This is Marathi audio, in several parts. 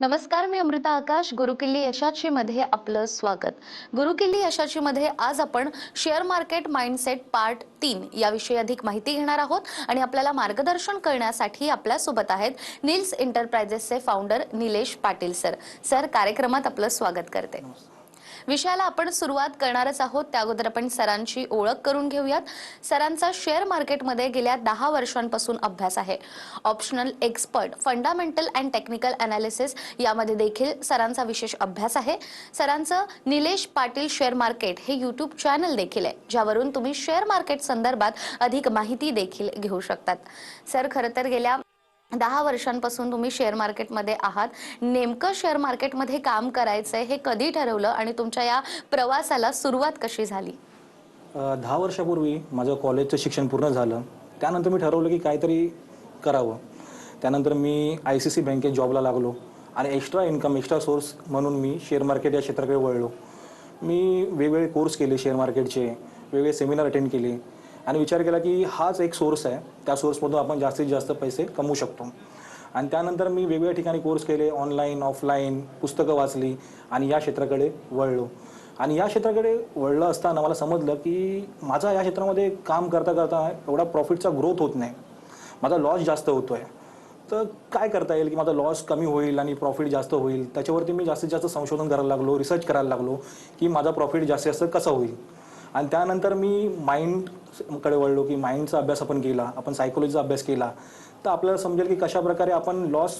नमस्कार मी अमृता आकाश गुरुकिल्ली यशाची मध्ये आपलं स्वागत. गुरुकिल्ली यशाची मध्ये आज आपण शेअर मार्केट माइंडसेट पार्ट तीन याविषयी अधिक माहिती घेणार आहोत आणि आपल्याला मार्गदर्शन करण्यासाठी आपल्यासोबत आहेत Neels एंटरप्राइजेसचे founder Nilesh Patil sir sir कार्यक्रमात आपलं स्वागत करते. विषयाला आपण सुरुवात करणारच आहोत. त्या अगोदर आपण सरांची ओळख करून घेऊयात. सरांचा शेअर मार्केटमध्ये गेल्या दहा वर्षांपासून अभ्यास आहे. Optional expert fundamental and technical analysis यामध्ये देखील सरांचा विशेष अभ्यास आहे. सरांचं निलेश पाटील शेअर मार्केट हे यूट्यूब चॅनल देखील आहे ज्यावरून तुम्ही शेअर मार्केट संदर्भात अधिक माहिती देखील घेऊ शकतात. सर खरं तर गेल्या दहा वर्षांपासून तुम्ही शेअर मार्केटमध्ये आहात. नेमकं शेअर मार्केटमध्ये काम करायचंय हे कधी ठरवलं आणि तुमच्या या प्रवासाला सुरुवात कशी झाली? दहा वर्षापूर्वी माझं कॉलेजचं शिक्षण पूर्ण झालं. त्यानंतर मी ठरवलं की काहीतरी करावं. त्यानंतर मी आय सी सी बँकेत जॉबला लागलो आणि एक्स्ट्रा इन्कम एक्स्ट्रा सोर्स म्हणून मी शेअर मार्केट या क्षेत्राकडे वळलो. मी वेगवेगळे कोर्स केले शेअर मार्केटचे वेगवेगळे सेमिनार अटेंड केले. आणि विचार केला की हाच एक सोर्स आहे. त्या सोर्समधून आपण जास्तीत जास्त पैसे कमवू शकतो. आणि त्यानंतर मी वेगवेगळ्या ठिकाणी कोर्स केले ऑनलाईन ऑफलाईन पुस्तकं वाचली आणि या क्षेत्राकडे वळलो. आणि या क्षेत्राकडे वळलं असताना मला समजलं की माझा या क्षेत्रामध्ये काम करता करता एवढा प्रॉफिटचा ग्रोथ होत नाही. माझा लॉस जास्त होतो आहे तर काय करता येईल की माझा लॉस कमी होईल आणि प्रॉफिट जास्त होईल? त्याच्यावरती मी जास्तीत जास्त संशोधन करायला लागलो रिसर्च करायला लागलो की माझा प्रॉफिट जास्तीत जास्त कसा होईल? आणि त्यानंतर मी माइंडकडे वळलो की माइंडचा अभ्यास आपण केला आपण सायकोलॉजीचा अभ्यास केला तर आपल्याला समजेल की कशा प्रकारे आपण लॉस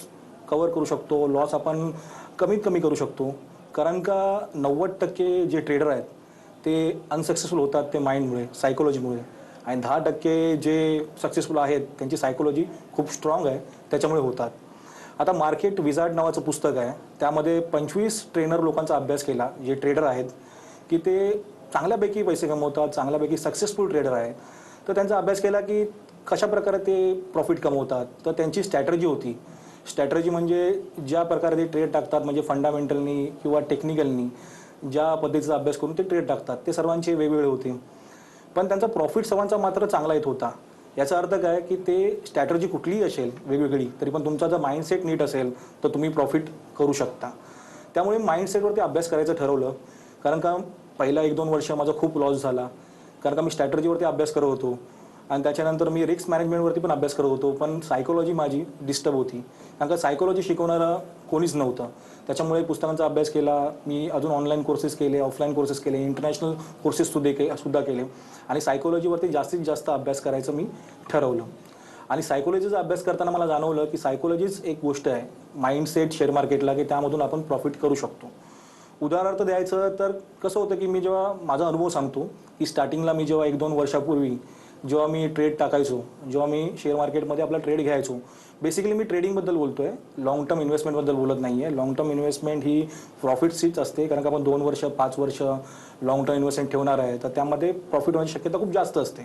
कवर करू शकतो लॉस आपण कमीत कमी करू शकतो. कारण का नव्वद टक्के जे ट्रेडर आहेत ते अनसक्सेसफुल होतात ते माइंडमुळे सायकोलॉजीमुळे आणि दहा टक्के जे सक्सेसफुल आहेत त्यांची सायकोलॉजी खूप स्ट्रॉंग आहे त्याच्यामुळे होतात. आता मार्केट विजार्ड नावाचं पुस्तक आहे त्यामध्ये पंचवीस ट्रेनर लोकांचा अभ्यास केला जे ट्रेडर आहेत की ते चांगल्यापैकी पैसे कमवतात चांगल्यापैकी सक्सेसफुल ट्रेडर आहे. तर त्यांचा अभ्यास केला की कशा प्रकारे ते प्रॉफिट कमवतात. तर त्यांची स्ट्रॅटर्जी होती. स्ट्रॅटर्जी म्हणजे ज्या प्रकारे ते ट्रेड टाकतात म्हणजे फंडामेंटलनी किंवा टेक्निकलनी ज्या पद्धतीचा अभ्यास करून ते ट्रेड टाकतात. ते सर्वांचे वेगवेगळे होते. पण त्यांचा प्रॉफिट सर्वांचा मात्र चांगला येत होता. याचा अर्थ काय की ते स्ट्रॅटर्जी कुठलीही असेल वेगवेगळी तरी पण तुमचा जर माइंडसेट नीट असेल तर तुम्ही प्रॉफिट करू शकता. त्यामुळे माइंडसेटवरती अभ्यास करायचं ठरवलं. कारण का पहिला एक दोन वर्ष माझा खूप लॉस झाला. कारण का मी स्ट्रॅटर्जीवरती अभ्यास करत होतो. आणि त्याच्यानंतर मी रिस्क मॅनेजमेंटवरती पण अभ्यास करत होतो. पण सायकोलॉजी माझी डिस्टर्ब होती. कारण का सायकोलॉजी शिकवणारं कोणीच नव्हतं. त्याच्यामुळे पुस्तकांचा अभ्यास केला. मी अजून ऑनलाईन कोर्सेस केले ऑफलाईन कोर्सेस केले इंटरनॅशनल कोर्सेस सुद्धा के सुद्धा केले. आणि सायकोलॉजीवरती जास्तीत जास्त अभ्यास करायचं मी ठरवलं. आणि सायकोलॉजीचा अभ्यास करताना मला जाणवलं की सायकोलॉजीच एक गोष्ट आहे. माइंडसेट शेअर मार्केटला की त्यामधून आपण प्रॉफिट करू शकतो. उदाहरणार्थ द्यायचं तर कसं होतं की मी जेव्हा माझा अनुभव सांगतो की स्टार्टिंगला मी जेव्हा एक दोन वर्षापूर्वी जेव्हा मी ट्रेड टाकायचो जेव्हा मी शेअर मार्केटमध्ये आपला ट्रेड घ्यायचो बेसिकली मी ट्रेडिंगबद्दल बोलतो आहे लॉंग टर्म इन्व्हेस्टमेंटबद्दल बोलत नाही आहे लॉंग टर्म इन्व्हेस्टमेंट ही प्रॉफिटचीच असते कारण का आपण दोन वर्ष पाच वर्ष लॉंग टर्म इन्व्हेस्टमेंट ठेवणार आहे. तर त्यामध्ये प्रॉफिट होण्याची शक्यता खूप जास्त असते.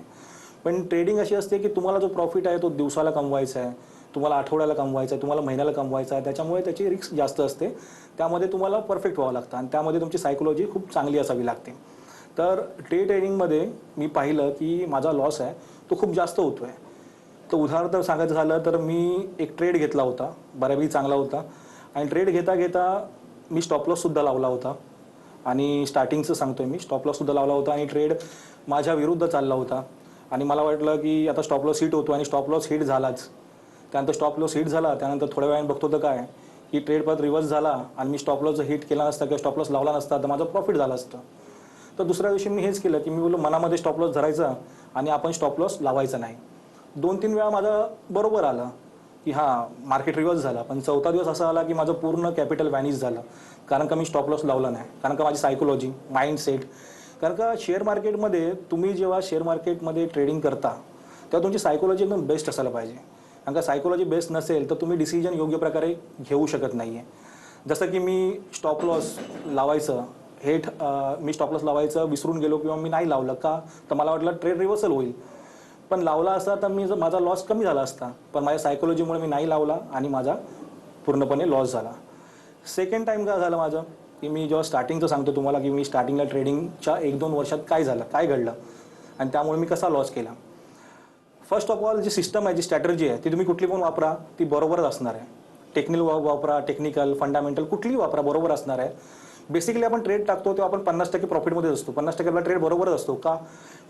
पण ट्रेडिंग अशी असते की तुम्हाला जो प्रॉफिट आहे तो दिवसाला कमवायचा आहे. तुम्हाला आठवड्याला कमवायचा आहे तुम्हाला महिन्याला कमवायचा आहे त्याच्यामुळे त्याची रिस्क जास्त असते. त्यामध्ये तुम्हाला परफेक्ट व्हावं लागतं आणि त्यामध्ये तुमची सायकोलॉजी खूप चांगली असावी लागते. तर डे ट्रेडिंगमध्ये मी पाहिलं की माझा लॉस आहे तो खूप जास्त होतो आहे तर उदाहरण सांगायचं झालं तर मी एक ट्रेड घेतला होता बऱ्यापैकी चांगला होता. आणि ट्रेड घेता घेता मी स्टॉप लॉससुद्धा लावला होता. आणि स्टार्टिंगचं सांगतोय मी स्टॉप लॉससुद्धा लावला होता आणि ट्रेड माझ्या विरुद्ध चालला होता. आणि मला वाटलं की आता स्टॉप लॉस हिट होतो आणि स्टॉप लॉस हिट झालाच. त्यानंतर स्टॉप लॉस हिट झाला त्यानंतर थोड्या वेळाने बघतो तर काय की ट्रेड परत रिव्हर्स झाला आणि मी स्टॉप लॉस हिट केला नसता किंवा स्टॉप लॉस लावला नसता तर माझं प्रॉफिट झालं असतं. तर दुसऱ्या दिवशी मी हेच केलं की मी बोललो मनामध्ये स्टॉप लॉस धरायचा आणि आपण स्टॉप लॉस लावायचा नाही. दोन तीन वेळा माझं बरोबर आलं की हां मार्केट रिव्हर्स झाला पण चौथा दिवस असा आला की माझं पूर्ण कॅपिटल वॅनिश झालं. कारण का मी स्टॉप लॉस लावला नाही? कारण का माझी सायकोलॉजी माइंडसेट कारण का शेअर मार्केटमध्ये तुम्ही जेव्हा शेअर मार्केटमध्ये ट्रेडिंग करता तेव्हा तुमची सायकोलॉजी एकदम बेस्ट असायला पाहिजे. कारण का सायकोलॉजी बेस्ट नसेल तर तुम्ही डिसिजन योग्य प्रकारे घेऊ शकत नाही आहे जसं की मी स्टॉप लॉस लावायचं हे मी स्टॉप लॉस लावायचं विसरून गेलो किंवा मी नाही लावलं का तर मला वाटलं ट्रेड रिव्हर्सल होईल. पण लावला असता तर मी माझा लॉस कमी झाला असता. पण माझ्या सायकोलॉजीमुळे मी नाही लावला आणि माझा पूर्णपणे लॉस झाला. सेकंड टाईम काय झालं माझं? की मी जेव्हा स्टार्टिंगचं सांगतो तुम्हाला की मी स्टार्टिंगला ट्रेडिंगच्या एक दोन वर्षात काय झालं काय घडलं? आणि त्यामुळे मी कसा लॉस केला? फर्स्ट ऑफ ऑल जी सिस्टम आहे जी स्ट्रॅटर्जी आहे ती तुम्ही कुठली पण वापरा ती बरोबरच असणार आहे. टेक्निकल वापरा टेक्निकल फंडामेंटल कुठलीही वापरा बरोबर असणार आहे. बेसिकली आपण ट्रेड टाकतो तेव्हा आपण पन्नास टक्के प्रॉफिटमध्ये असतो. पन्नास टक्के आपला ट्रेड बरोबरच असतो. का?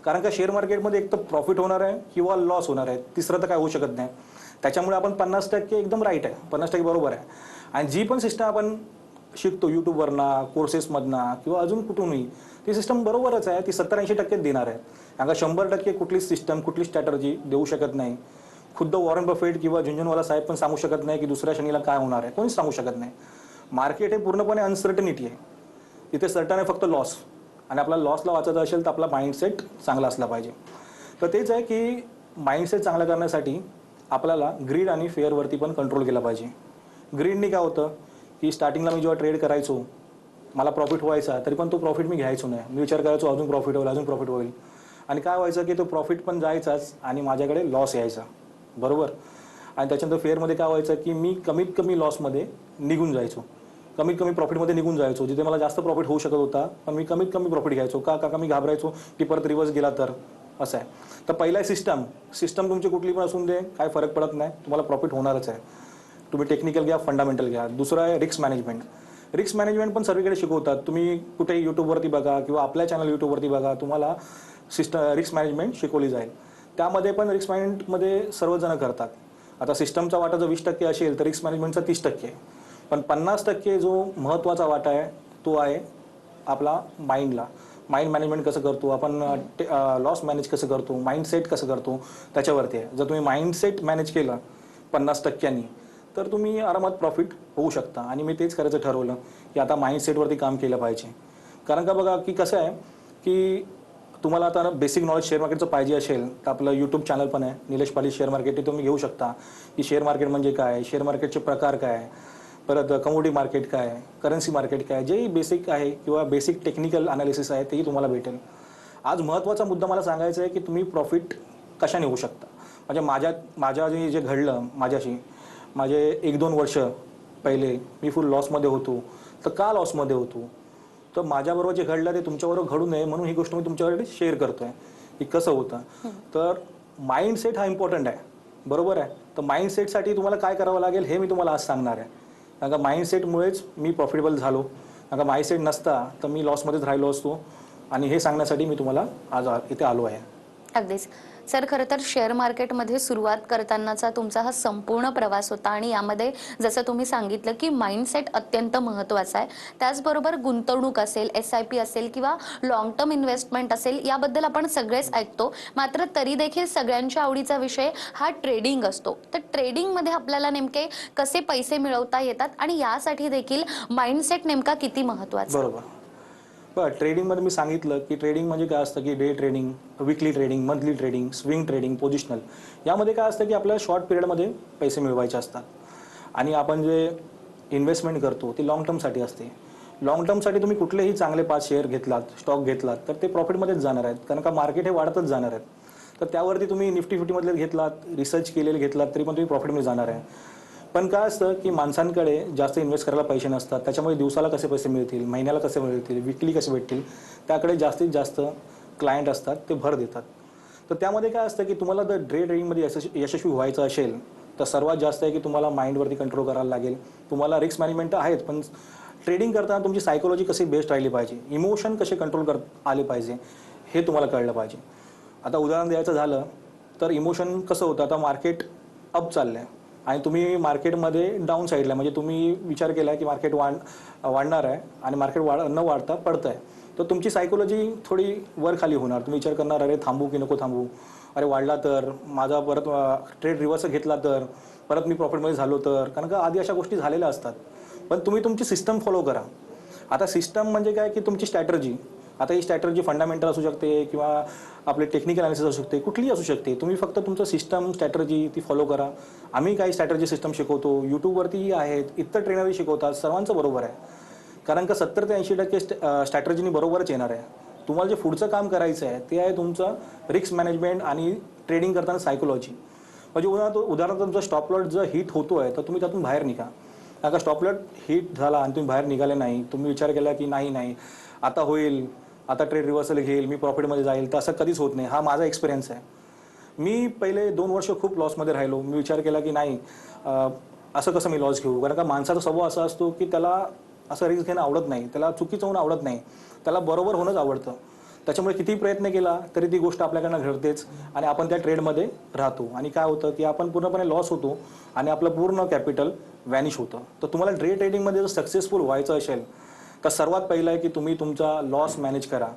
कारण का शेअर मार्केटमध्ये एक तर प्रॉफिट होणार आहे किंवा लॉस होणार आहे. तिसरं तर काय होऊ शकत नाही. त्याच्यामुळे आपण पन्नास टक्के एकदम राईट आहे. पन्नास टक्के बरोबर आहे. आणि जी पण सिस्टम आपण शिकतो यूट्यूबवरना कोर्सेसमधना किंवा अजून कुठूनही ती सिस्टम बरोबरच आहे. ती सत्तर ऐंशी टक्केच देणार आहे. कारण शंभर टक्के कुठलीच सिस्टम कुठली स्ट्रॅटर्जी देऊ शकत नाही. खुद्द वॉरन बफेट किंवा झुंझुनवाला साहेब पण सांगू शकत नाही की दुसऱ्या शनीला काय होणार आहे. कोणीच सांगू शकत नाही. मार्केट हे पूर्णपणे अनसर्टनिटी आहे. तिथे सर्टन आहे फक्त लॉस आणि आपला लॉसला वाचायचं असेल तर आपला माइंडसेट चांगला असला पाहिजे. तर तेच आहे की माइंडसेट चांगला करण्यासाठी आपल्याला ग्रीड आणि फेअरवरती पण कंट्रोल केला पाहिजे. ग्रीडनी काय होतं? की स्टार्टिंगला मी जेव्हा ट्रेड करायचो मला प्रॉफिट व्हायचा तरी पण तो प्रॉफिट मी घ्यायचो नाही. मी विचार करायचो अजून प्रॉफिट होईल अजून प्रॉफिट होईल. आणि काय व्हायचं की तो प्रॉफिट पण जायचाच आणि माझ्याकडे लॉस यायचा. बरोबर? आणि त्याच्यानंतर फेअरमध्ये काय व्हायचं की मी कमीत कमी लॉसमध्ये निघून जायचो. कमीत कमी प्रॉफिटमध्ये निघून जायचो. जिथे मला जास्त प्रॉफिट होऊ शकत होता पण मी कमीत कमी प्रॉफिट घ्यायचो. का? का? मी घाबरायचो की परत रिवर्स गेला तर? असं आहे. तर पहिला सिस्टम सिस्टम तुमची कुठली पण असून दे काय फरक पडत नाही. तुम्हाला प्रॉफिट होणारच आहे. तुम्ही टेक्निकल घ्या फंडामेंटल घ्या. दुसरं आहे रिस्क मॅनेजमेंट रिस्क मॅनेजमेंट पण सर्वीकडे शिकवतात. तुम्ही कुठेही यूट्यूबवरती बघा किंवा आपल्या चॅनल यूट्यूबवरती बघा तुम्हाला सिस्टम रिस्क मॅनेजमेंट शिकवली जाईल. त्यामध्ये पण रिस्क मॅनेजमेंटमध्ये सर्वजण करतात. आता सिस्टमचा वाटा जर वीस टक्के असेल तर रिस्क मॅनेजमेंटचा तीस टक्के. पण पन्नास टक्के जो महत्त्वाचा वाटा आहे तो आहे आपला माइंडला माइंड मॅनेजमेंट कसं करतो? आपण लॉस मॅनेज कसं करतो? माइंडसेट कसं करतो? त्याच्यावरती आहे. जर तुम्ही माइंडसेट मॅनेज केलं पन्नास टक्क्यांनी तर तुम्ही आरामात प्रॉफिट होऊ शकता. आणि मी तेच करायचं ठरवलं की आता माइंडसेटवरती काम केलं पाहिजे. कारण का बघा की कसं आहे की तुम्हाला आता बेसिक नॉलेज शेअर मार्केटचं पाहिजे असेल तर आपलं यूट्यूब चॅनल पण आहे. निलेश पाली शेअर मार्केट ते तुम्ही घेऊ शकता. की शेअर मार्केट म्हणजे काय? शेअर मार्केटचे प्रकार काय? परत कमोडिटी मार्केट काय? करन्सी मार्केट काय? जेही बेसिक आहे किंवा बेसिक टेक्निकल अनालिसिस आहे तेही तुम्हाला भेटेल. आज महत्त्वाचा मुद्दा मला सांगायचा आहे की तुम्ही प्रॉफिट कशाने होऊ शकता? म्हणजे माझ्या माझ्या जे जे घडलं माझ्याशी माझे एक दोन वर्ष पहिले मी फुल लॉसमध्ये होतो. तर का लॉसमध्ये होतो? तर माझ्याबरोबर जे घडलं ते तुमच्याबरोबर घडू नये म्हणून ही गोष्ट मी तुमच्याकडे शेअर करतोय. की कसं होतं? तर माइंडसेट हा इम्पॉर्टंट आहे. बरोबर आहे? तर माइंडसेटसाठी तुम्हाला काय करावं लागेल हे मी तुम्हाला आज सांगणार आहे. कारण का माइंडसेटमुळेच मी प्रॉफिटेबल झालो. कारण का माइंडसेट नसता तर मी लॉसमध्येच राहिलो असतो. आणि हे सांगण्यासाठी मी तुम्हाला आज इथे आलो आहे. अगदीच. सर खरं तर शेअर मार्केटमध्ये सुरुवात करतानाचा तुमचा हा संपूर्ण प्रवास होता आणि यामध्ये जसं तुम्ही सांगितलं की माइंडसेट अत्यंत महत्त्वाचा आहे. त्याचबरोबर गुंतवणूक असेल एस आय पी असेल किंवा लॉंग टर्म इन्व्हेस्टमेंट असेल याबद्दल आपण सगळेच ऐकतो. मात्र तरी देखील सगळ्यांच्या आवडीचा विषय हा ट्रेडिंग असतो. तर ट्रेडिंगमध्ये आपल्याला नेमके कसे पैसे मिळवता येतात आणि यासाठी देखील माइंडसेट नेमका किती महत्त्वाचा बरोबर. बरं ट्रेडिंगमध्ये मी सांगितलं की ट्रेडिंग म्हणजे काय असतं की day trading weekly trading monthly trading swing trading positional यामध्ये काय असतं की आपल्याला शॉर्ट पिरियडमध्ये पैसे मिळवायचे असतात. आणि आपण जे इन्व्हेस्टमेंट करतो ती लॉंग टर्मसाठी असते. लॉंग टर्मसाठी तुम्ही कुठलेही चांगले पाच शेअर घेतलात स्टॉक घेतलात तर ते प्रॉफिटमध्येच जाणार आहेत. कारण का मार्केट हे वाढतच जाणार आहेत. तर त्यावरती तुम्ही निफ्टी फिफ्टीमधले घेतलात रिसर्च केलेले घेतलात तरी पण तुम्ही प्रॉफिटमध्ये जाणार आहे. पण काय असतं की माणसांकडे जास्त इन्व्हेस्ट करायला पैसे नसतात. त्याच्यामुळे दिवसाला कसे पैसे मिळतील महिन्याला कसे मिळतील विकली कसे भेटतील त्याकडे जास्तीत जास्त क्लायंट असतात ते भर देतात. तर त्यामध्ये काय असतं की तुम्हाला जर ड्रे ट्रेडिंगमध्ये यशस्वी यशस्वी व्हायचं असेल तर सर्वात जास्त आहे की तुम्हाला माइंडवरती कंट्रोल करायला लागेल. तुम्हाला रिस्क मॅनेजमेंट आहेत पण ट्रेडिंग करताना तुमची सायकोलॉजी कशी बेस्ट राहिली पाहिजे? इमोशन कसे कंट्रोल कर आले पाहिजे? हे तुम्हाला कळलं पाहिजे. आता उदाहरण द्यायचं झालं तर इमोशन कसं होतं? आता मार्केट अप चाललं आहे आणि तुम्ही मार्केटमध्ये डाऊन साईडला म्हणजे तुम्ही विचार केला की मार्केट वाढ वाढणार आहे आणि मार्केट वाढ न वाढता पडतं आहे तर तुमची सायकोलॉजी थोडी वर खाली होणार. तुम्ही विचार करणार अरे थांबू की नको थांबू? अरे वाढला तर माझा परत ट्रेड रिव्हर्स घेतला तर परत मी प्रॉफिटमध्ये झालो तर? कारण का आधी अशा गोष्टी झालेल्या असतात. पण तुम्ही तुमची सिस्टम फॉलो करा. आता सिस्टम म्हणजे काय? की तुमची स्ट्रॅटर्जी आता ही स्ट्रॅटर्जी फंडामेंटल असू शकते किंवा आपले टेक्निकल अनालिसिस असू शकते कुठलीही असू शकते तुम्ही फक्त तुमचं सिस्टम स्ट्रॅटर्जी ती फॉलो करा. आम्ही काही स्ट्रॅटर्जी सिस्टम शिकवतो यूट्यूबवरतीही आहेत इतर ट्रेनरही शिकवतात सर्वांचं बरोबर आहे. कारण का सत्तर ते ऐंशी टक्के स्ट्रॅटर्जीनी बरोबरच येणार आहे. तुम्हाला जे पुढचं काम करायचं आहे ते आहे तुमचं रिस्क मॅनेजमेंट आणि ट्रेडिंग करताना सायकोलॉजी म्हणजे उदाहरणार्थ उदाहरणार्थ तुमचा स्टॉप लॉट जर हिट होतो आहे तर तुम्ही त्यातून बाहेर निघा. कारण का स्टॉप लॉट हिट झाला आणि तुम्ही बाहेर निघाले नाही तुम्ही विचार केला की नाही नाही. आता होईल. आता ट्रेड रिव्हर्सल घेईल मी प्रॉफिटमध्ये जाईल तर असं कधीच होत नाही. हा माझा एक्सपिरियन्स आहे. मी पहिले दोन वर्ष खूप लॉसमध्ये राहिलो. मी विचार केला की नाही असं कसं मी लॉस घेऊ? कारण का माणसाचा स्वभाव असा असतो की त्याला असं रिस्क घेणं आवडत नाही. त्याला चुकीचं होणं आवडत नाही. त्याला बरोबर होणंच आवडतं. त्याच्यामुळे किती प्रयत्न केला तरी ती गोष्ट आपल्याकडनं घडतेच आणि आपण त्या ट्रेडमध्ये राहतो. आणि काय होतं की आपण पूर्णपणे लॉस होतो आणि आपलं पूर्ण कॅपिटल व्हॅनिश होतं. तर तुम्हाला डे ट्रेडिंगमध्ये जर सक्सेसफुल व्हायचं असेल तर सर्वात पहिलं आहे की तुम्ही तुमचा लॉस मॅनेज करा.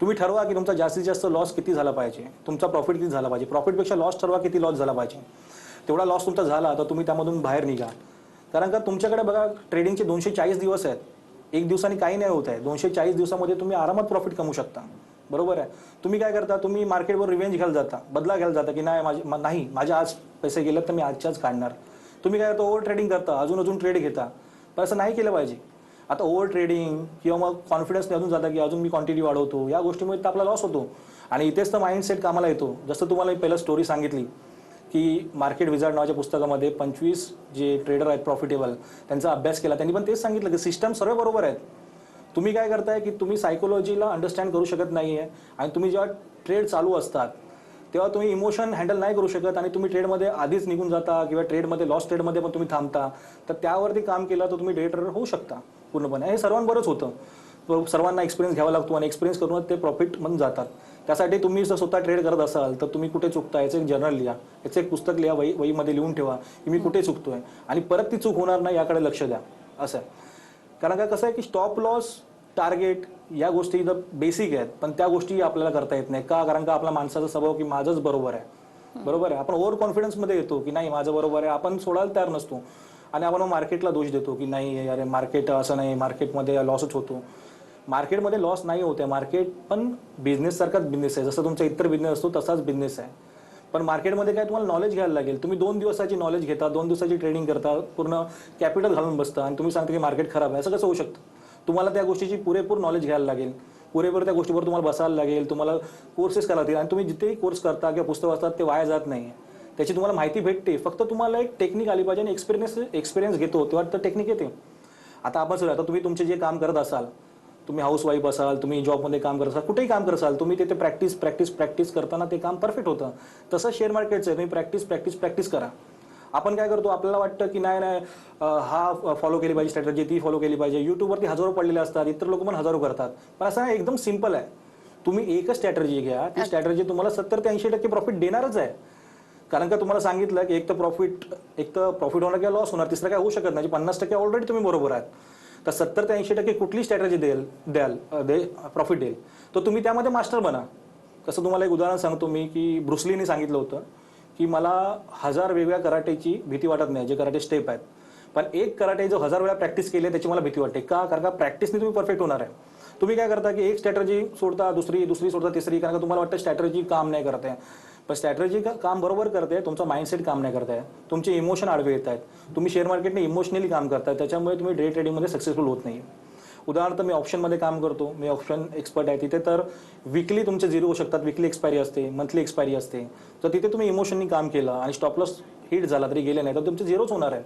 तुम्ही ठरवा की तुमचा जास्तीत जास्त लॉस किती झाला पाहिजे. तुमचा प्रॉफिट किती झाला पाहिजे. प्रॉफिटपेक्षा लॉस ठरवा किती लॉस झाला पाहिजे. तेवढा लॉस तुमचा झाला तर तुम्ही त्यामधून बाहेर निघा. कारण का तुमच्याकडे बघा ट्रेडिंगचे दोनशे चाळीस दिवस आहेत. एक दिवसाने काही नाही होत आहे. दोनशे चाळीस दिवसामध्ये तुम्ही आरामात प्रॉफिट कमवू शकता. बरोबर आहे? तुम्ही काय करता? तुम्ही मार्केटवर रिव्हेंज घ्यायला जाता. बदला घ्यायला जाता की नाही माझे नाही माझे आज पैसे गेले तर मी आजच्याच काढणार. तुम्ही काय करता? ओव्हर ट्रेडिंग करता. अजून अजून ट्रेड घेता. पण असं नाही केलं पाहिजे. आता ओव्हर ट्रेडिंग किंवा मग कॉन्फिडन्स अजून जाता की अजून मी क्वांटिटी वाढवतो या गोष्टीमुळे तर आपला लॉस होतो. आणि इथेच तर माइंडसेट कामाला येतो. जसं तुम्हाला मी पहिलं स्टोरी सांगितली की मार्केट विझार्ड नावाच्या पुस्तकामध्ये पंचवीस जे ट्रेडर आहेत प्रॉफिटेबल त्यांचा अभ्यास केला. त्यांनी पण तेच सांगितलं की सिस्टम सर्व बरोबर आहेत. तुम्ही काय करताय की तुम्ही सायकोलॉजीला अंडरस्टँड करू शकत नाही आहे आणि तुम्ही जेव्हा ट्रेड चालू असतात तेव्हा तुम्ही इमोशन हँडल नाही करू शकत आणि तुम्ही ट्रेडमध्ये आधीच निघून जाता किंवा ट्रेडमध्ये लॉस ट्रेडमध्ये पण तुम्ही थांबता. तर त्यावरती काम केलं तर तुम्ही डे ट्रेडर होऊ शकता. पूर्णपणे. हे सर्वांबरोच होतं. सर्वांना एक्सपिरियन्स घ्यावा लागतो आणि एक्सपिरियन्स करूनच ते प्रॉफिट म्हणून जातात. त्यासाठी तुम्ही जर स्वतः ट्रेड करत असाल तर तुम्ही कुठे चुकता याचं एक जर्नल लिहा. याचं एक पुस्तक लिहा वही वहीमध्ये लिहून ठेवा की मी कुठे चुकतोय. आणि परत ती चूक होणार नाही याकडे लक्ष द्या. असं आहे. कारण का कसं आहे की स्टॉप लॉस टार्गेट या गोष्टी तर बेसिक आहेत पण त्या गोष्टी आपल्याला करता येत नाही. का? कारण का आपला माणसाचा स्वभाव की माझंच बरोबर आहे. बरोबर आहे? आपण ओव्हर कॉन्फिडन्समध्ये येतो की नाही माझं बरोबर आहे. आपण सोडायला तयार नसतो. आणि आपण मग मार्केटला दोष देतो की नाही अरे मार्केट असं नाही मार्केटमध्ये लॉसच होतो. मार्केटमध्ये लॉस नाही होते मार्केट पण बिझनेससारखाच बिझनेस आहे. जसं तुमचा इतर बिझनेस असतो तसाच बिझनेस आहे. पण मार्केटमध्ये काय तुम्हाला नॉलेज घ्यायला लागेल. तुम्ही दोन दिवसाची नॉलेज घेता दोन दिवसाची ट्रेडिंग करता पूर्ण कॅपिटल घालून बसता आणि तुम्ही सांगता की मार्केट खराब आहे. असं कसं होऊ शकतं? तुम्हाला त्या गोष्टीची पुरेपूर नॉलेज घ्यायला लागेल. पुरेपूर त्या गोष्टीवर तुम्हाला बसायला लागेल. तुम्हाला कोर्सेस करायला लागतील. आणि तुम्ही जिथेही कोर्स करता किंवा पुस्तक वाचतात ते वाया जात नाही त्याची तुम्हाला माहिती भेटते. फक्त तुम्हाला एक टेक्निक आली पाहिजे आणि एक्सपिरियन्स एक्सपिरियन्स घेतो. तेव्हा तर टेक्निक येते. आता आपण सर आता तुम्ही तुमचे जे काम करत असाल तुम्ही हाऊस वाईफ असाल तुम्ही जॉबमध्ये काम करत असाल कुठेही काम करत असाल तुम्ही तिथे प्रॅक्टिस प्रॅक्टिस प्रॅक्टिस करताना ते काम परफेक्ट होतं. तसं शेअर मार्केटचं आहे. तुम्ही प्रॅक्टिस प्रॅक्टिस प्रॅक्टिस करा. आपण काय करतो? आपल्याला वाटतं की नाही नाही हा फॉलो केली पाहिजे स्ट्रॅटजी ती फॉलो केली पाहिजे. युट्यूबवरती हजारो पडलेले असतात. इतर लोक पण हजारो करतात. पण असं एकदम सिंपल आहे. तुम्ही एकच स्ट्रॅटर्जी घ्या. ती स्ट्रॅटर्जी तुम्हाला सत्तर ते ऐंशी टक्के प्रॉफिट देणारच आहे. कारण का तुम्हाला सांगितलं की एक तर प्रॉफिट एक तर प्रॉफिट होणार किंवा लॉस होणार तिसरं काय होऊ शकत नाही. म्हणजे पन्नास टक्के ऑलरेडी तुम्ही बरोबर आहात. तर सत्तर ते ऐंशी टक्के कुठली स्ट्रॅटर्जी देईल द्याल दे प्रॉफिट देईल? तर तुम्ही त्यामध्ये मास्टर बना. कसं तुम्हाला एक उदाहरण सांगतो मी की ब्रुसलीने सांगितलं होतं की मला हजार वेगळ्या कराटेची भीती वाटत नाही जे कराटे स्टेप आहेत. पण एक कराटे जो हजार वेळा प्रॅक्टिस केली आहे त्याची मला भीती वाटते. का? कारण का प्रॅक्टिसने तुम्ही परफेक्ट होणार आहे. तुम्ही काय करता की एक स्ट्रॅटर्जी सोडता दुसरी दुसरी सोडता तिसरी. कारण का तुम्हाला वाटतं स्ट्रॅटर्जी काम नाही करत आहे. पण स्ट्रॅटर्जी काम बरोबर करते तुमचा माइंडसेट काम नाही करत आहे. तुमचे इमोशन आडवे येत आहेत. तुम्ही शेअर मार्केटने इमोशनली काम करताय त्याच्यामुळे तुम्ही डे ट्रेडिंगमध्ये सक्सेसफुल होत नाही. उदाहरणार्थ मी ऑप्शनमध्ये काम करतो मी ऑप्शन एक्सपर्ट आहे. तिथे तर विकली तुमचे झिरो होऊ शकतात विकली एक्सपायरी असते मंथली एक्सपायरी असते. तर तिथे तुम्ही इमोशननी काम केलं आणि स्टॉपलॉस हिट झाला तरी गेले नाही तर तुमचे झिरोच होणार आहे.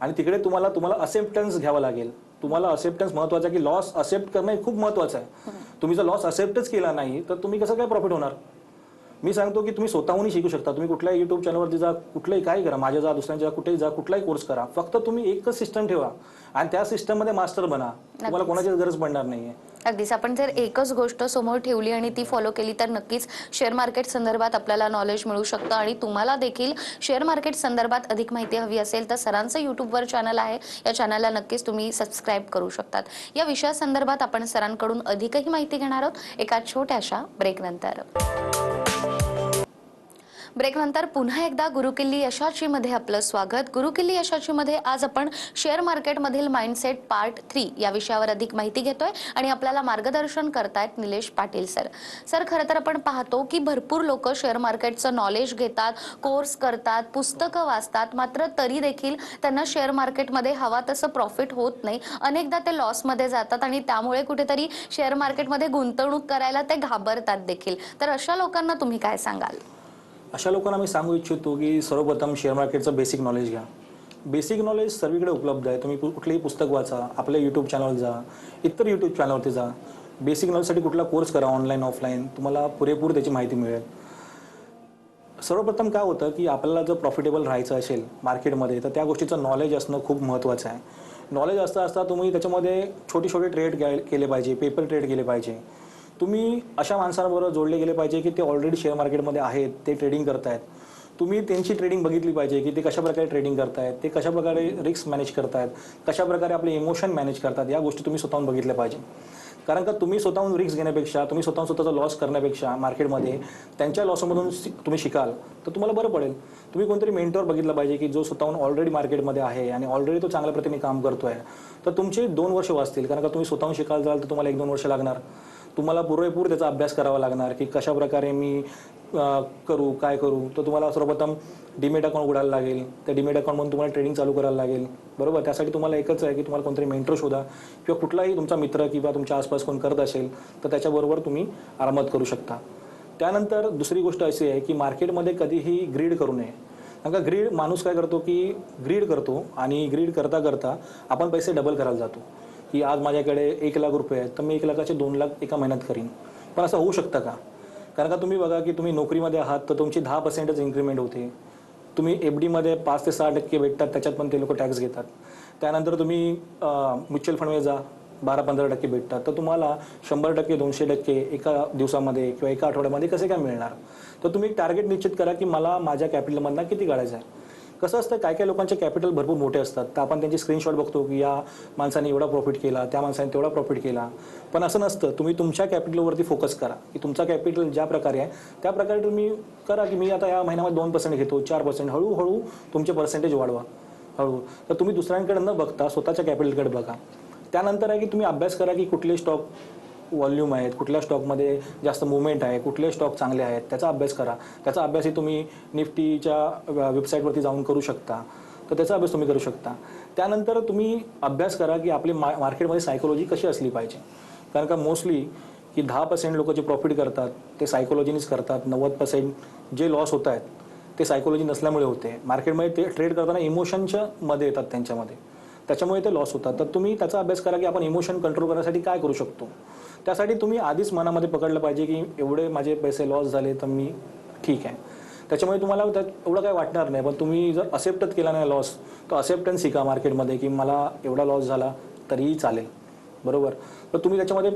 आणि तिकडे तुम्हाला तुम्हाला असेप्टन्स घ्यावा लागेल. तुम्हाला असेप्टन्स महत्वाचं आहे की लॉस असेप्ट करणं हे खूप महत्वाचं आहे. तुम्ही जर लॉस असेप्टच केला नाही तर तुम्ही कसं काय प्रॉफिट होणार? मी सांगतो की तुम्ही स्वतःहूनही शिकू शकता. तुम्ही कुठल्याही युट्यूब चॅनलवरती जा कुठलंही काही करा. माझ्या जा दुसऱ्यांच्या जा कुठेही जा कुठलाही कोर्स करा. फक्त तुम्ही एकच सिस्टम ठेवा. आणि त्या सिस्टममध्ये मास्टर बना. तुम्हाला कोणाची गरज पडणार नाहीये. अगदीच. आपण जर एकच गोष्ट समोर ठेवली आणि ती फॉलो केली तर नक्कीच शेअर मार्केट संदर्भात आपल्याला नॉलेज मिळू शकतं आणि तुम्हाला देखील शेअर मार्केट संदर्भात अधिक माहिती हवी असेल तर सरांचं युट्यूबवर चॅनल आहे. या चॅनलला नक्कीच तुम्ही सबस्क्राईब करू शकतात. या विषयासंदर्भात आपण सरांकडून अधिकही माहिती घेणार आहोत. एका छोट्याशा ब्रेकनंतर ब्रेकनंतर पुन्हा एकदा गुरुकिल्ली यशाची मध्ये आपलं स्वागत. गुरुकिल्ली यशाची मध्ये आज आपण शेअर मार्केटमधील माइंडसेट पार्ट थ्री या विषयावर अधिक माहिती घेतोय आणि आपल्याला मार्गदर्शन करतायत निलेश पाटील सर. सर खरं तर आपण पाहतो की भरपूर लोक शेअर मार्केटचं नॉलेज घेतात कोर्स करतात पुस्तकं वाचतात मात्र तरी देखील त्यांना शेअर मार्केटमध्ये हवा तसं प्रॉफिट होत नाही. अनेकदा ते लॉसमध्ये जातात आणि त्यामुळे कुठेतरी शेअर मार्केटमध्ये गुंतवणूक करायला ते घाबरतात देखील. तर अशा लोकांना तुम्ही काय सांगाल? अशा लोकांना मी सांगू इच्छितो की सर्वप्रथम शेअर मार्केटचं बेसिक नॉलेज घ्या. बेसिक नॉलेज सर्वीकडे उपलब्ध आहे. तुम्ही कुठलेही पुस्तक वाचा आपल्या यूट्यूब चॅनल जा इतर यूट्यूब चॅनलवरती जा. बेसिक नॉलेजसाठी कुठला कोर्स करा ऑनलाईन ऑफलाईन तुम्हाला पुरेपूर त्याची माहिती मिळेल. सर्वप्रथम काय होतं की आपल्याला जर प्रॉफिटेबल राहायचं असेल मार्केटमध्ये तर त्या गोष्टीचं नॉलेज असणं खूप महत्त्वाचं आहे. नॉलेज असता असता तुम्ही त्याच्यामध्ये छोटे छोटे ट्रेड केले पाहिजे पेपर ट्रेड केले पाहिजे. तुम्ही अशा माणसांबरोबर जोडले गेले पाहिजे की ते ऑलरेडी शेअर मार्केटमध्ये आहेत ते ट्रेडिंग करतायत. तुम्ही त्यांची ट्रेडिंग बघितली पाहिजे की ते कशाप्रकारे ट्रेडिंग करतायत ते कशाप्रकारे रिस्क मॅनेज करतायत कशाप्रकारे आपले इमोशन मॅनेज करतात या गोष्टी तुम्ही स्वतःहून बघितल्या पाहिजे. कारण का तुम्ही स्वतःहून रिस्क घेण्यापेक्षा तुम्ही स्वतःहून स्वतःचा लॉस करण्यापेक्षा मार्केटमध्ये त्यांच्या लॉसमधून तुम्ही शिकाल तर तुम्हाला बरं पडेल. तुम्ही कोणतरी मेंटॉर बघितला पाहिजे की जो स्वतःहून ऑलरेडी मार्केटमध्ये आहे आणि ऑलरेडी तो चांगल्या प्रतीने काम करतोय. तर तुमचे दोन वर्ष वाचतील कारण का तुम्ही स्वतःहून शिकायला जाल तर तुम्हाला एक दोन वर्ष लागणार. तुम्हाला पुरेपूर त्याचा अभ्यास करावा लागणार की कशा प्रकारे मी करू काय करू? तर तुम्हाला सर्वप्रथम डिमेट अकाउंट उघडायला लागेल. त्या डिमेट अकाउंटमधून तुम्हाला ट्रेडिंग चालू करायला लागेल. बरोबर? त्यासाठी तुम्हाला एकच आहे की तुम्हाला कोणतरी मेंटर शोधा किंवा कुठलाही तुमचा मित्र किंवा तुमच्या आसपास कोण करत असेल तर त्याच्याबरोबर तुम्ही आरामात करू शकता. त्यानंतर दुसरी गोष्ट अशी आहे की मार्केटमध्ये कधीही ग्रीड करू नये. कारण का ग्रीड माणूस काय करतो की ग्रीड करतो आणि ग्रीड करता करता आपण पैसे डबल करायला जातो. की आज माझ्याकडे एक लाख रुपये आहेत तर मी एक लाखाचे दोन लाख एका महिन्यात करीन. पण असं होऊ शकतं का? कारण का तुम्ही बघा की तुम्ही नोकरीमध्ये आहात तर तुमची दहा पर्सेंटच इन्क्रीमेंट होते. तुम्ही एफ डीमध्ये पाच ते सहा टक्के भेटतात त्याच्यात पण ते लोक टॅक्स घेतात. त्यानंतर तुम्ही म्युच्युअल फंडमध्ये जा बारा पंधरा टक्के भेटतात. तर तुम्हाला शंभर टक्के दोनशे टक्के एका दिवसामध्ये किंवा एका आठवड्यामध्ये कसे काय मिळणार? तर तुम्ही एक टार्गेट निश्चित करा की मला माझ्या कॅपिटलमधनं किती काढायचं आहे. कसं असतं काय काय लोकांचे कॅपिटल भरपूर मोठे असतात. तर आपण त्यांची स्क्रीनशॉट बघतो की या माणसाने एवढा प्रॉफिट केला त्या माणसाने तेवढा प्रॉफिट केला. पण असं नसतं. तुम्ही तुमच्या कॅपिटलवरती फोकस करा. की तुमचा कॅपिटल ज्या प्रकारे आहे त्या प्रकारे तुम्ही करा की मी आता या महिन्यामध्ये दोन पर्सेंट घेतो चार पर्सेंट हळूहळू तुमचे पर्सेंटेज वाढवा. हळू. तर तुम्ही दुसऱ्यांकडे न बघता स्वतःच्या कॅपिटलकडे बघा. त्यानंतर आहे की तुम्ही अभ्यास करा की कुठले स्टॉक व्हॉल्यूम आहेत कुठल्या स्टॉकमध्ये जास्त मुवमेंट आहे कुठले स्टॉक चांगले आहेत त्याचा अभ्यास करा. त्याचा अभ्यासही तुम्ही निफ्टीच्या वेबसाईटवरती जाऊन करू शकता. तर त्याचा अभ्यास तुम्ही करू शकता. त्यानंतर तुम्ही अभ्यास करा की आपली मा मार्केटमध्ये सायकोलॉजी कशी असली पाहिजे. कारण का मोस्टली की दहा पर्सेंट लोक जे प्रॉफिट करतात ते सायकोलॉजीनेच करतात. नव्वद पर्सेंट जे लॉस होत आहेत ते सायकोलॉजी नसल्यामुळे होते. मार्केटमध्ये ते ट्रेड करताना इमोशनच्या मध्ये येतात त्यांच्यामध्ये. त्याच्यामुळे ते लॉस होतात. तर तुम्ही त्याचा अभ्यास करा की आपण इमोशन कंट्रोल करण्यासाठी काय करू शकतो? त्यासाठी तुम्ही आधीच मनामध्ये पकडलं पाहिजे की एवढे माझे पैसे लॉस झाले तर मी ठीक आहे. त्याच्यामुळे तुम्हाला त्यात एवढं काय वाटणार नाही पण तुम्ही जर असेप्टच केला नाही लॉस तर असेप्टन्स शिका मार्केटमध्ये की मला एवढा लॉस झाला तरीही चालेल. बरोबर? तर तुम्ही त्याच्यामध्ये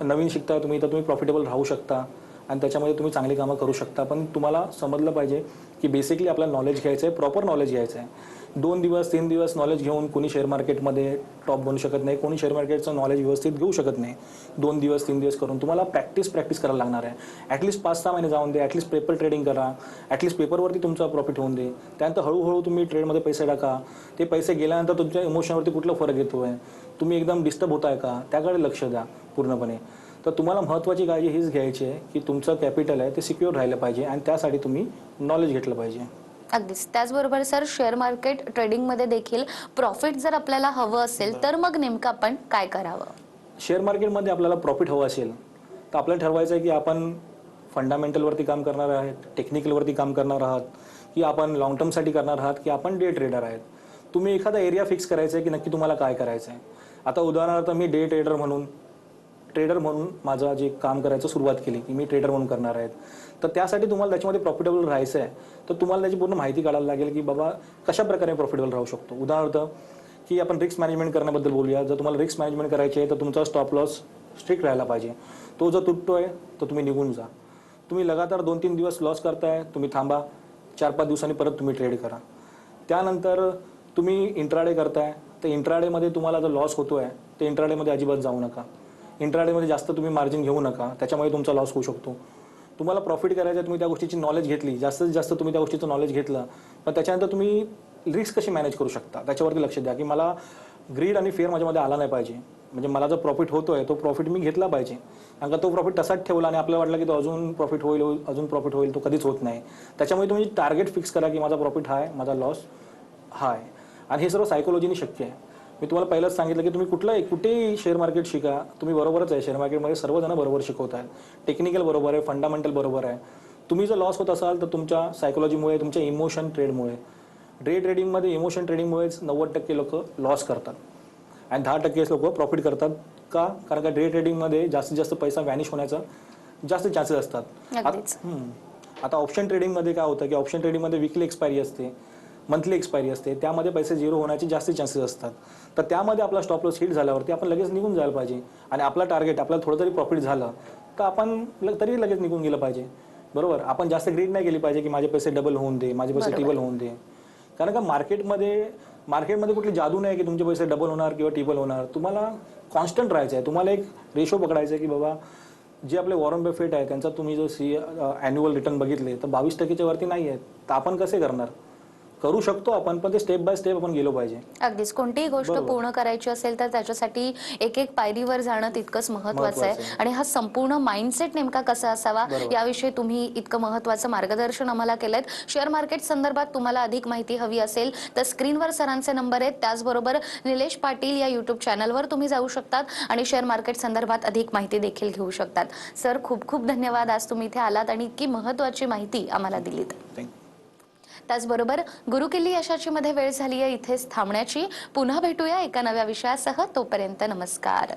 नवीन शिकताय तुम्ही तर तुम्ही प्रॉफिटेबल राहू शकता आणि त्याच्यामध्ये तुम्ही चांगली कामं करू शकता. पण तुम्हाला समजलं पाहिजे की बेसिकली आपल्याला नॉलेज घ्यायचं आहे प्रॉपर नॉलेज घ्यायचं आहे दोन दिवस तीन दिवस नॉलेज घेऊन कोणी शेअर मार्केटमध्ये टॉप बनू शकत नाही कोणी शेअर मार्केटचं नॉलेज व्यवस्थित घेऊ शकत नाही. दोन दिवस तीन दिवस करून तुम्हाला प्रॅक्टिस प्रॅक्टिस करायला लागणार आहे. ॲटलिस्ट पाच सहा महिने जाऊन दे ॲटलिस्ट पेपर ट्रेडिंग करा. ॲटलिस्ट पेपरवरती तुमचा प्रॉफिट होऊन दे. त्यानंतर हळूहळू तुम्ही ट्रेडमध्ये पैसे टाका. ते पैसे गेल्यानंतर तुमच्या इमोशनवरती कुठला फरक येतो आहे तुम्ही एकदम डिस्टर्ब होत आहे का? त्याकडे लक्ष द्या पूर्णपणे. तर तुम्हाला महत्त्वाची काळजी हीच घ्यायची आहे की तुमचं कॅपिटल आहे ते सिक्युअर राहिलं पाहिजे आणि त्यासाठी तुम्ही नॉलेज घेतलं पाहिजे. अगदीच. त्याचबरोबर सर शेअर मार्केट ट्रेडिंगमध्ये देखील प्रॉफिट जर आपल्याला हवं असेल तर मग नेमकं आपण काय करावं? शेअर मार्केटमध्ये आपल्याला प्रॉफिट हवं असेल तर आपल्याला ठरवायचं आहे की आपण फंडामेंटलवरती काम करणार आहात टेक्निकलवरती काम करणार आहात की आपण लॉंग टर्मसाठी करणार आहात की आपण डे ट्रेडर आहेत. तुम्ही एखादा एरिया फिक्स करायचा आहे की नक्की तुम्हाला काय करायचं आहे आता उदाहरणार्थ मी डे ट्रेडर म्हणून ट्रेडर म्हणून माझं जे काम करायचं सुरुवात केली की मी ट्रेडर म्हणून करणार आहेत तर त्यासाठी तुम्हाला त्याच्यामध्ये प्रॉफिटेबल राहायचं आहे. तर तुम्हाला त्याची पूर्ण माहिती काढायला लागेल की बाबा कशा प्रकारे प्रॉफिटेबल राहू शकतो. उदाहरणार्थ की आपण रिस्क मॅनेजमेंट करण्याबद्दल बोलूया. जर तुम्हाला रिस्क मॅनेजमेंट करायची आहे तर तुमचा स्टॉप लॉस स्ट्रिक्ट राहायला पाहिजे. तो जर तुटतोय तर तुम्ही निघून जा. तुम्ही लगातार दोन तीन दिवस लॉस करताय तुम्ही थांबा. चार पाच दिवसांनी परत तुम्ही ट्रेड करा. त्यानंतर तुम्ही इंट्राडे करताय तर इंट्राडेमध्ये तुम्हाला जर लॉस होतोय तर इंट्राडेमध्ये अजिबात जाऊ नका. इंट्राडेमध्ये जास्त तुम्ही मार्जिन घेऊ नका त्याच्यामुळे तुमचा लॉस होऊ शकतो. तुम्हाला प्रॉफिट करायचं आहे तुम्ही त्या गोष्टीची नॉलेज घेतली जास्तीत जास्त तुम्ही त्या गोष्टीचं नॉलेज घेतलं पण त्याच्यानंतर तुम्ही रिस्क कशी मॅनेज करू शकता? त्याच्यावरती लक्ष द्या की मला ग्रीड आणि फेअर माझ्यामध्ये आला नाही पाहिजे. म्हणजे मला जो प्रॉफिट होतोय तो प्रॉफिट मी घेतला पाहिजे. कारण का तो प्रॉफिट तसाच ठेवला आणि आपल्याला वाटलं की तो अजून प्रॉफिट होईल अजून प्रॉफिट होईल तो कधीच होत नाही. त्याच्यामुळे तुम्ही टार्गेट फिक्स करा की माझा प्रॉफिट हा आहे माझा लॉस हा आहे आणि हे सर्व सायकोलॉजीने शक्य आहे. मी तुम्हाला पहिलंच सांगितलं की तुम्ही कुठलाही कुठेही शेअर मार्केट शिका. तुम्ही बरोबरच आहे शेअर मार्केटमध्ये सर्वजण बरोबर शिकवत आहेत. टेक्निकल बरोबर आहे फंडामेंटल बरोबर आहे. तुम्ही जर लॉस होत असाल तर तुमच्या सायकोलॉजीमुळे तुमच्या इमोशन ट्रेडमुळे डे ट्रेडिंगमध्ये इमोशन ट्रेडिंगमुळेच नव्वद टक्के लोक लॉस करतात. आणि दहा टक्के लोक प्रॉफिट करतात का? कारण का डे ट्रेडिंगमध्ये जास्तीत जास्त पैसा वॅनिश होण्याचा जास्त चान्सेस असतात. आता ऑप्शन ट्रेडिंगमध्ये काय होतं की ऑप्शन ट्रेडिंगमध्ये विकली एक्सपायरी असते. मंथली एक्सपायरी असते त्यामध्ये पैसे झिरो होण्याचे जास्त चान्सेस असतात. तर त्यामध्ये आपला स्टॉप लॉस हिट झाल्यावरती आपण लगेच निघून जायला पाहिजे. आणि आपला टार्गेट आपल्याला थोडं तरी प्रॉफिट झालं तर आपण तरी लगेच निघून गेलं पाहिजे. बरोबर? आपण जास्त ग्रीड नाही केली पाहिजे की माझे पैसे डबल होऊन दे माझे पैसे. टिबल होऊन दे. कारण का मार्केटमध्ये मार्केटमध्ये कुठली जादू नाही की तुमचे पैसे डबल होणार किंवा टिबल होणार. तुम्हाला कॉन्स्टंट राहायचं आहे तुम्हाला एक रेशो पकडायचा आहे की बाबा जे आपले वॉरन बफेट आहे त्यांचा तुम्ही जो सी अॅन्युअल रिटर्न बघितले तर बावीस टक्केच्या वरती नाही आहेत तर आपण कसे करणार? करू शकतो आपण पण ते स्टेप बाय स्टेप आपण गेलो पाहिजे. अगदीच. कोणतीही गोष्ट बरोबर. पूर्ण करायची असेल तर त्याच्यासाठी एक एक पायरीवर जाणं तितकंच महत्वाचं आहे. महत्त्वाचं आहे. आणि हा संपूर्ण माइंडसेट नेमका कसा असावा बरोबर. याविषयी तुम्ही इतकं महत्वाचं मार्गदर्शन आम्हाला केलंय शेअर मार्केट संदर्भात तुम्हाला अधिक माहिती हवी असेल तर स्क्रीनवर सरांचे नंबर आहेत. त्याचबरोबर निलेश पाटील या युट्यूब चॅनलवर तुम्ही जाऊ शकतात आणि शेअर मार्केट संदर्भात अधिक माहिती देखील घेऊ शकतात. सर खूप खूप धन्यवाद. आज तुम्ही इथे आलात आणि इतकी महत्वाची माहिती आम्हाला दिलीत. थँक्यू त्याचबरोबर गुरुकिल्ली यशाची मध्ये वेळ झाली आहे इथेच थांबण्याची. पुन्हा भेटूया एका नव्या विषयासह. तोपर्यंत नमस्कार.